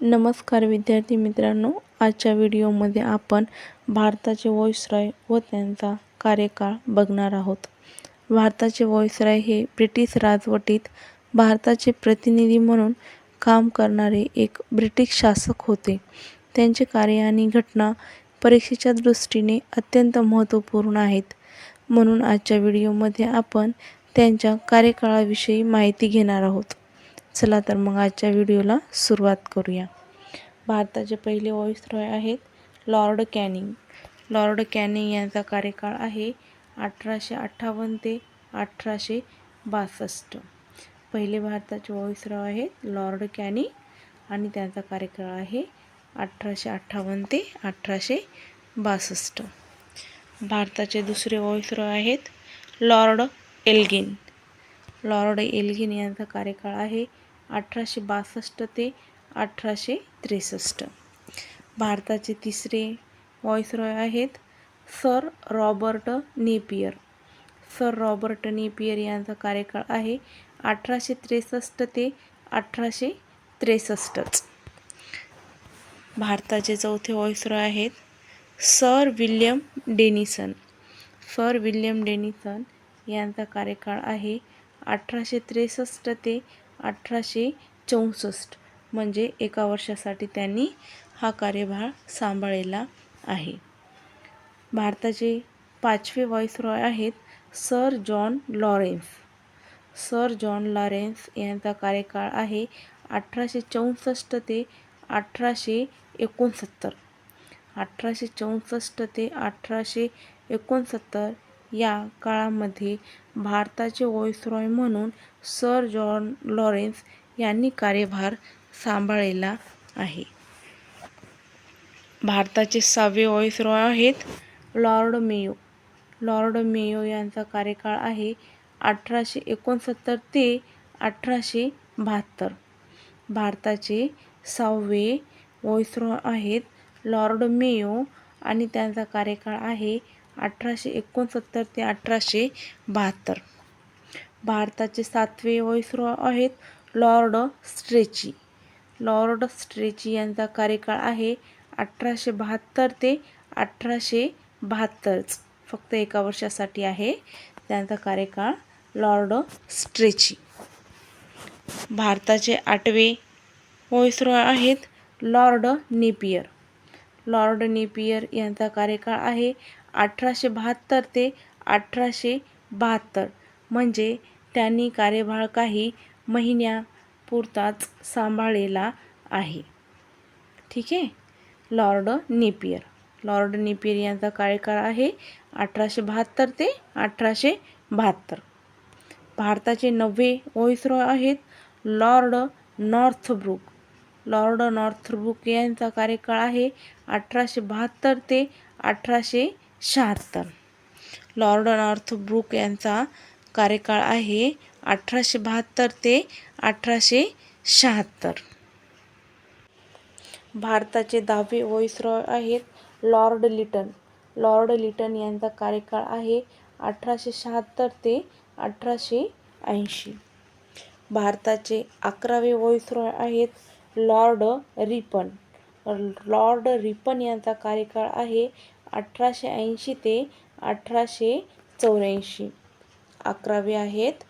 नमस्कार विद्यार्थी मित्रांनो आजच्या व्हिडिओमध्ये आपण भारताचे वॉइसराय व त्यांचा कार्यकाळ बघणार आहोत. भारताचे वॉइसरॉय हे ब्रिटिश राजवटीत भारताचे प्रतिनिधी म्हणून काम करणारे एक ब्रिटिश शासक होते. त्यांचे कार्य आणि घटना परीक्षेच्या दृष्टीने अत्यंत महत्त्वपूर्ण आहेत. म्हणून आजच्या व्हिडिओमध्ये आपण त्यांच्या कार्यकाळाविषयी माहिती घेणार आहोत. चला तर मग आजच्या व्हिडिओला सुरुवात करूया. भारताचे पहिले व्हॉइसरॉय आहेत लॉर्ड कॅनिंग. लॉर्ड कॅनिंग यांचा कार्यकाळ आहे अठराशे अठ्ठावन्न ते अठराशे बासष्ट. पहिले भारताचे व्हॉइसरॉय आहेत लॉर्ड कॅनिंग आणि त्यांचा कार्यकाळ आहे अठराशे अठ्ठावन्न ते अठराशे बासष्ट. भारताचे दुसरे व्हॉइसरॉय आहेत लॉर्ड एल्गिन. लॉर्ड एल्गिन यांचा कार्यकाळ आहे अठराशे बासष्ट ते अठराशे त्रेसष्ट. भारताचे तिसरे व्हॉइसरॉय आहेत sir Robert Napier. Sir Robert Napier यांचा कार्यकाळ आहे अठराशे त्रेसष्ट ते अठराशे त्रेसष्टच. भारताचे चौथे व्हॉइसरॉय आहेत sir William Denison. Sir William Denison यांचा कार्यकाळ आहे अठराशे त्रेसष्ट ते अठराशे चौसष्ट. म्हणजे एका वर्षासाठी त्यांनी हा कार्यभार सांभाळलेला आहे. भारताचे पाचवे व्हॉइसरॉय आहेत sir John Lawrence. Sir John Lawrence यांचा कार्यकाळ आहे अठराशे चौसष्ट ते अठराशे एकोणसत्तर. अठराशे चौसष्ट ते अठराशे एकोणसत्तर या काळामध्ये भारताचे वॉइसरॉय म्हणून सर जॉन लॉरेन्स यांनी कार्यभार सांभाळलेला आहे. भारताचे सहावे व्हॉइसरॉय आहेत लॉर्ड मेयो. लॉर्ड मेयो यांचा कार्यकाळ आहे अठराशे एकोणसत्तर ते अठराशे बहात्तर. भारताचे सहावे वॉइसरॉय आहेत लॉर्ड मेयो आणि त्यांचा कार्यकाळ आहे अठराशे एकोणसत्तर ते अठराशे बहात्तर. भारताचे सातवे व्हॉइसरॉय आहेत लॉर्ड स्ट्रेची. लॉर्ड स्ट्रेची यांचा कार्यकाळ आहे अठराशे बहात्तर ते अठराशे बहात्तरच फक्त एका वर्षासाठी आहे. त्यांचा कार्यकाळ लॉर्ड स्ट्रेची. भारताचे आठवे व्हॉइसरॉय आहेत लॉर्ड नेपियर. लॉर्ड नेपियर यांचा कार्यकाळ आहे अठराशे बहात्तर ते अठराशे बहात्तर. म्हणजे त्यांनी कार्यभाळ काही महिन्यापुरताच सांभाळलेला आहे. ठीक आहे? Lord Napier. लॉर्ड नेपियर यांचा कार्यकाळ आहे अठराशे बहात्तर ते अठराशे बहात्तर. भारताचे नववे व्हॉइसरॉय आहेत लॉर्ड नॉर्थब्रुक. लॉर्ड नॉर्थब्रुक यांचा कार्यकाळ आहे अठराशे बहात्तर ते अठराशे शहात्तर लॉर्ड नॉर्थब्रुक यांचा कार्यकाळ आहे अठराशे बहात्तर ते अठराशे शहात्तर. भारताचे दहावे व्हॉइसरॉय आहेत लॉर्ड लिटन. लॉर्ड लिटन यांचा कार्यकाळ आहे अठराशे शहात्तर ते अठराशे ऐंशी. भारताचे अकरावे व्हॉइसरॉय आहेत लॉर्ड रिपन. लॉर्ड रिपन यांचा कार्यकाळ आहे अठराशे ऐंशी ते अठराशे चौऱ्याऐंशी. अकरावे आहेत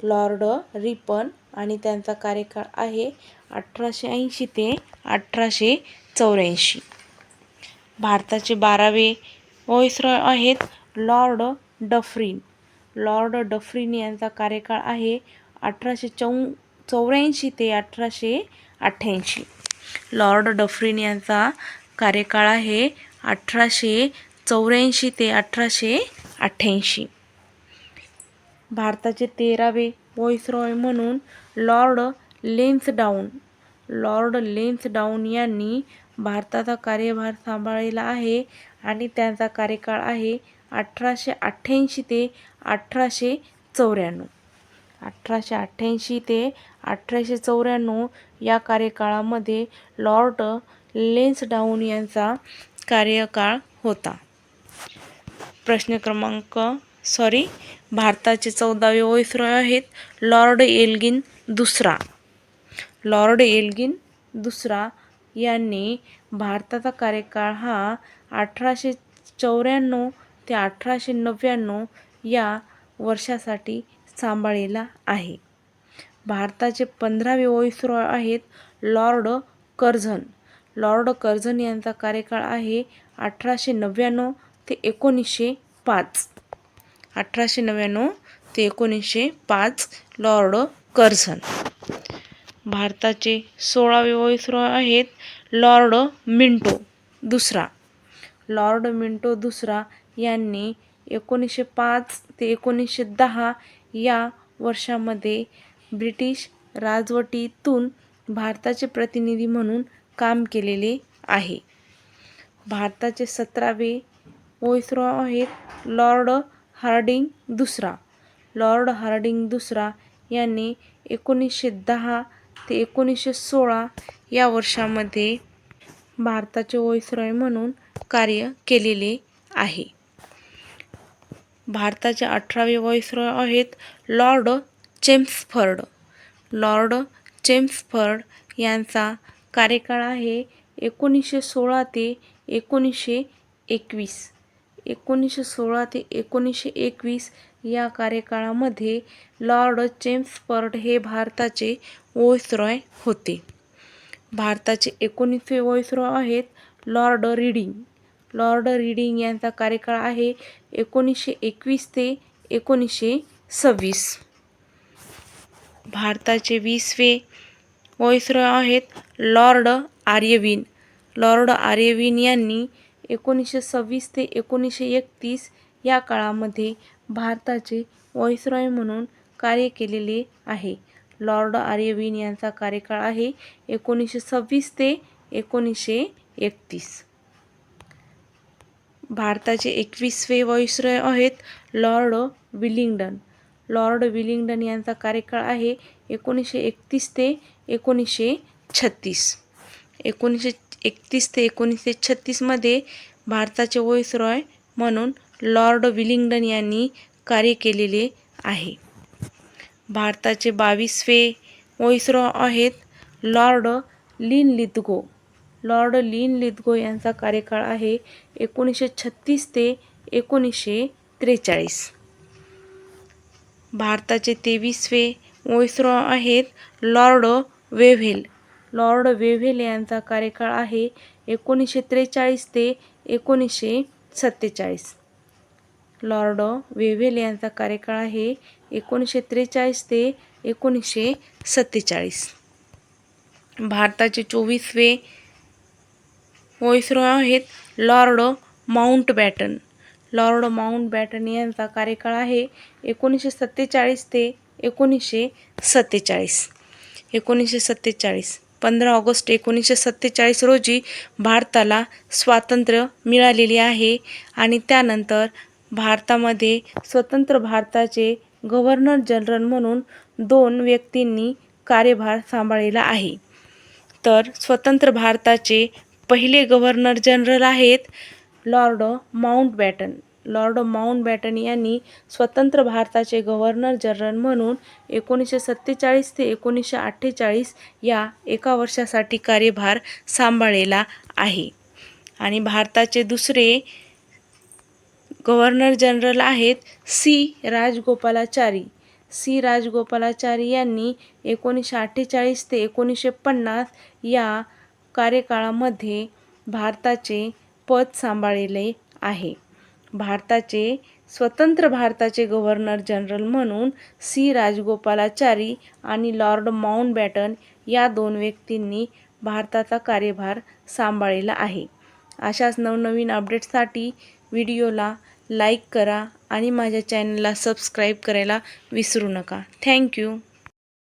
लॉर्ड रिपन आणि त्यांचा कार्यकाळ आहे अठराशे ऐंशी ते अठराशे चौऱ्याऐंशी. भारताचे बारावे व्हॉइसरॉय आहेत लॉर्ड डफरीन. लॉर्ड डफरीन यांचा कार्यकाळ आहे अठराशे चौ चौऱ्याऐंशी ते अठराशे अठ्ठ्याऐंशी. लॉर्ड डफरीन यांचा कार्यकाळ आहे अठराशे चौऱ्याऐंशी ते अठराशे अठ्ठ्याऐंशी. भारताचे तेरावे व्हॉइसरॉय म्हणून लॉर्ड लेन्सडाऊन. लॉर्ड लेन्सडाऊन यांनी भारताचा कार्यभार सांभाळलेला आहे आणि त्यांचा कार्यकाळ आहे अठराशे अठ्ठ्याऐंशी ते अठराशे चौऱ्याण्णव. अठराशे अठ्ठ्याऐंशी ते अठराशे चौऱ्याण्णव या कार्यकाळामध्ये लॉर्ड लेन्सडाऊन यांचा कार्यकाळ होता. प्रश्न क्रमांक सॉरी भारताचे चौदावे व्हॉइसरॉय आहेत लॉर्ड एल्गिन दुसरा. लॉर्ड एल्गिन दुसरा यांनी भारताचा कार्यकाळ हा अठराशे चौऱ्याण्णव ते अठराशे नव्याण्णव या वर्षासाठी सांभाळलेला आहे. भारताचे पंधरावे व्हाईसरॉय आहेत लॉर्ड कर्झन. लॉर्ड कर्झन यांचा कार्यकाळ आहे अठराशे नव्याण्णव ते एकोणीसशे पाच. अठराशे नव्याण्णव ते एकोणीसशे पाच लॉर्ड कर्झन. भारताचे सोळावे व्हाईसरॉय आहेत लॉर्ड मिंटो दुसरा. लॉर्ड मिंटो दुसरा यांनी एकोणीसशे पाच ते एकोणीसशे दहा या वर्षामध्ये ब्रिटिश राजवटीतून भारताचे प्रतिनिधी म्हणून काम केलेले आहे. भारताचे सतरावे वॉइसरॉ आहेत लॉर्ड हार्डिंग दुसरा. लॉर्ड हार्डिंग दुसरा यांनी एकोणीसशे दहा ते एकोणीसशे सोळा या वर्षामध्ये भारताचे वॉइसरॉय म्हणून कार्य केलेले आहे. भारताचे अठरावे वॉइसरॉय आहेत लॉर्ड चेम्सफर्ड. लॉर्ड चेम्सफर्ड यांचा कार्यकाळ आहे एकोणीसशे सोळा ते एकोणीसशे एकवीस. एकोणीसशे सोळा ते एकोणीसशे एकवीस या कार्यकाळामध्ये लॉर्ड चेम्सपर्ड हे भारताचे व्हाईसरॉय होते. भारताचे एकोणीसवे व्हाईसरॉय आहेत लॉर्ड रीडिंग. लॉर्ड रीडिंग यांचा कार्यकाळ आहे एकोणीसशे एकवीस ते एकोणीसशे सव्वीस. भारताचे वीसवे वॉइसरॉय आहेत. Lord Irwin. लॉर्ड आर्यविन यांनी एकोणीसशे सव्वीस ते एकोणीसशे एकतीस या काळामध्ये भारताचे व्हाईसरॉय म्हणून कार्य केलेले आहे. लॉर्ड आर्यविन यांचा कार्यकाळ आहे एकोणीसशे सव्वीस ते एकोणीसशे एकतीस. भारताचे एकवीसवे व्हाईसरॉय आहेत लॉर्ड विलिंग्डन. लॉर्ड विलिंग्डन यांचा कार्यकाळ आहे एकोणीसशे एकतीस ते एकोणीसशे छत्तीस. एकोणीसशे एकतीस ते एकोणीसशे छत्तीसमध्ये भारताचे व्हाईसरॉय म्हणून लॉर्ड विलिंग्डन यांनी कार्य केलेले आहे. भारताचे बावीसवे व्हाईसरॉय आहेत Lord Linlithgow Lord Linlithgow यांचा कार्यकाळ आहे एकोणीसशे छत्तीस ते एकोणीसशे त्रेचाळीस. भारताचे तेवीसवे व्हाईसरॉय आहेत लॉर्ड वेव्हेल. लॉर्ड वेव्हेल यांचा कार्यकाळ आहे एकोणीसशे त्रेचाळीस ते एकोणीसशे सत्तेचाळीस. लॉर्ड वेव्हेल यांचा कार्यकाळ आहे एकोणीसशे त्रेचाळीस ते एकोणीसशे सत्तेचाळीस. भारताचे चोवीसवे व्हाईसरॉय आहेत lord Mountbatten lord Mountbatten यांचा कार्यकाळ आहे एकोणीसशे सत्तेचाळीस ते एकोणीसशे सत्तेचाळीस. एकोणीसशे सत्तेचाळीस. पंधरा ऑगस्ट एकोणीसशे सत्तेचाळीस रोजी भारताला स्वातंत्र्य मिळालेले आहे आणि त्यानंतर भारतामध्ये स्वतंत्र भारताचे गव्हर्नर जनरल म्हणून दोन व्यक्तींनी कार्यभार सांभाळलेला आहे. तर स्वतंत्र भारताचे पहिले गव्हर्नर जनरल आहेत लॉर्ड माउंटबॅटन लॉर्ड माउंटबॅटन यांनी स्वतंत्र भारताचे गव्हर्नर जनरल म्हणून एकोणीसशे सत्तेचाळीस ते एकोणीसशे अठ्ठेचाळीस या एका वर्षासाठी कार्यभार सांभाळलेला आहे. आणि भारताचे दुसरे गव्हर्नर जनरल आहेत सी. राजगोपालाचारी. सी. राजगोपालाचारी यांनी एकोणीसशे अठ्ठेचाळीस ते एकोणीसशे पन्नास या कार्यकाळामध्ये भारताचे पद सांभाळलेले आहे. भारताचे स्वतंत्र भारताचे गव्हर्नर जनरल म्हणून सी. राजगोपालाचारी आणि लॉर्ड माउंटबॅटन या दोन व्यक्तींनी भारताचा कार्यभार सांभाळलेला आहे. अशाच नवनवीन अपडेट्ससाठी व्हिडिओला लाईक करा आणि माझ्या चॅनलला सबस्क्राईब करायला विसरू नका. थँक्यू.